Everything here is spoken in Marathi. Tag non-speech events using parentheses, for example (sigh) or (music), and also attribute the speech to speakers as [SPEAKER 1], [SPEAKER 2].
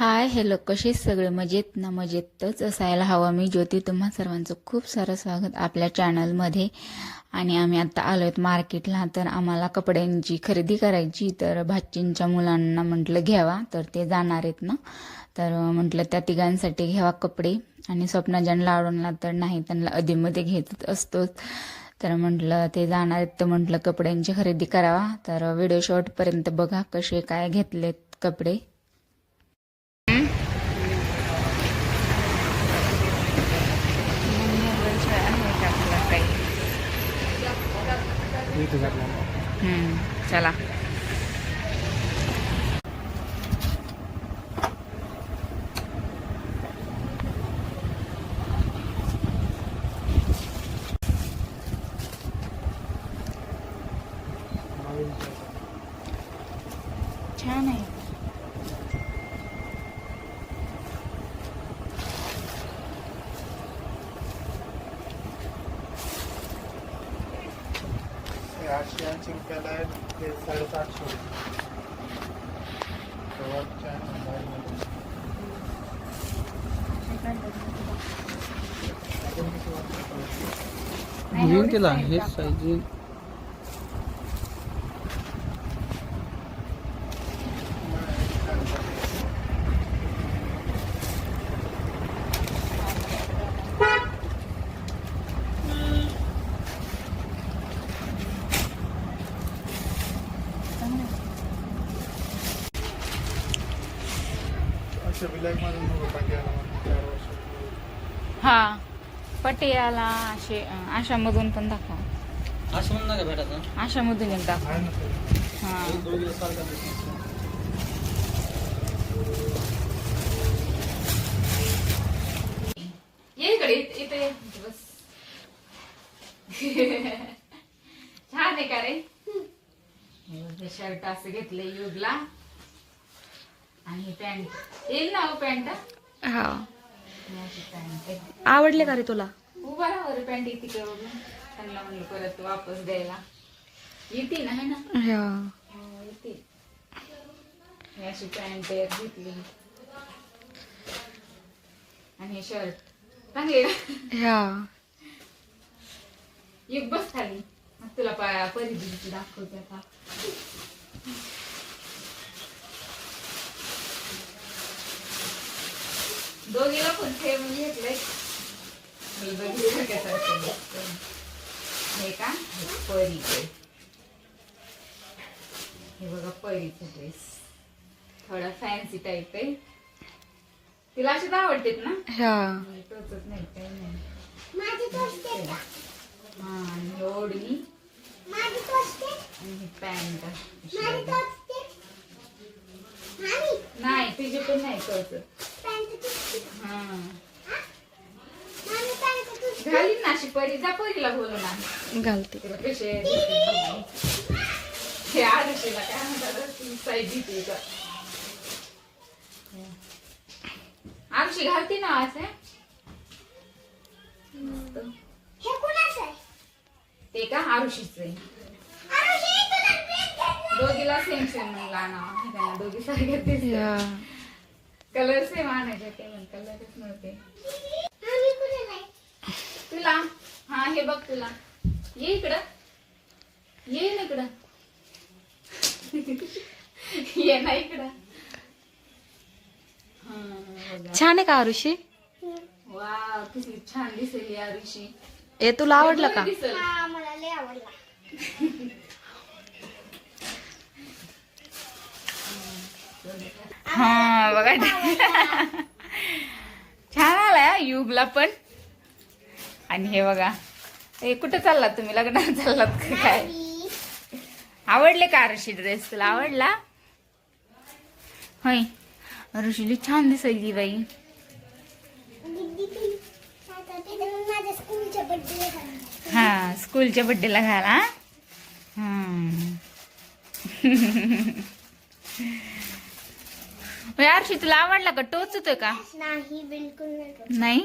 [SPEAKER 1] हाय हॅलो कसे सगळे? मजेत ना मजेतच असायला हवं. मी ज्योती तुम्हा सर्वांचं खूप सारं स्वागत आपल्या चॅनलमध्ये आणि आम्ही आता आलो आहेत मार्केटला तर आम्हाला कपड्यांची खरेदी करायची. तर भाचींच्या मुलांना म्हटलं घ्यावा. तर ते जाणार आहेत ना. तर म्हटलं त्या तिघांसाठी घ्यावा कपडे. आणि स्वप्नाजन लावणला तर नाही त्यांना अधीमध्ये घेतच असतोच. तर म्हटलं ते जाणार आहेत. तर म्हटलं कपड्यांची खरेदी करावा. तर व्हिडिओ शॉर्टपर्यंत बघा कसे काय घेतलेत कपडे. हम्म, चला. छान आहे.
[SPEAKER 2] हे आठशे ऐंशी रुपयाला आहे ते साडेसातशे रुपये.
[SPEAKER 3] घेऊन तिला हेच साईज
[SPEAKER 1] हा. पटियाला असे आशामधून पण दाखवा.
[SPEAKER 3] असं म्हणून नका भेटायचं
[SPEAKER 1] आशामधून एक दाखवा हा. ये इकडे इथे. बस. छान आहे का रे? शर्ट असं घेतलंय युगला. आणि ही पॅन्ट येईल ना हो पॅन्ट
[SPEAKER 4] हा. आवडले का रे तुला?
[SPEAKER 1] उभा राहा रे पॅन्ट येते का बघून. त्यांना म्हणलं परत वापस द्यायला. येते ना है ना?
[SPEAKER 4] हा.
[SPEAKER 1] हो, येते ही अशी पॅन्ट एक घेतली. आणि हे शर्ट चांगले ना
[SPEAKER 4] हा.
[SPEAKER 1] एक बस खाली. मग तुला पा- परिधीची दाखवते आता. दोघीला पण सेम घेतलंय. मी बघितलं कसं. हे का? परीचे. हे बघा परीचे ड्रेस थोडा फॅन्सी टाईप आहे. तिला अशीच आवडतेत ना?
[SPEAKER 4] हा.
[SPEAKER 1] टोचत नाही काही नाही. हा आणि ओढणी आणि पॅन्ट नाही तिची पण नाही टोचत. घालीन ना अशी परी जा परीला बोलू ना
[SPEAKER 4] घालते.
[SPEAKER 1] कसे हे काय म्हणतात साईज घेते का आरुषी घालते ना असे ते का आरुषीच आहे. दोघीला सेम सेम म्हणला ना दोघी
[SPEAKER 4] हा
[SPEAKER 1] कलर सेम आणायचे ते पण कलरच नव्हते तुला हा हे बघ तुला. ये इकडं. ये ना इकडं. (laughs) ये ना इकडं. हा.
[SPEAKER 4] छान आहे का आरुषी?
[SPEAKER 1] वाव किती छान दिसेल या ऋषी
[SPEAKER 4] ए तुला आवडलं का?
[SPEAKER 1] दिसेल. हा बघा. छान आलाय युगला पण. आणि हे बघा. हे कुठं चाललात तुम्ही? लग्नात चाललात का काय? आवडले का ऋषी ड्रेस तुला आवडला? होय. ऋषीली छान दिसायली बाई. हा स्कूलच्या बड्डेला घाला (laughs) आरशी तुला आवडला का? टोचतोय का?
[SPEAKER 5] नाही बिलकुल
[SPEAKER 1] नाही?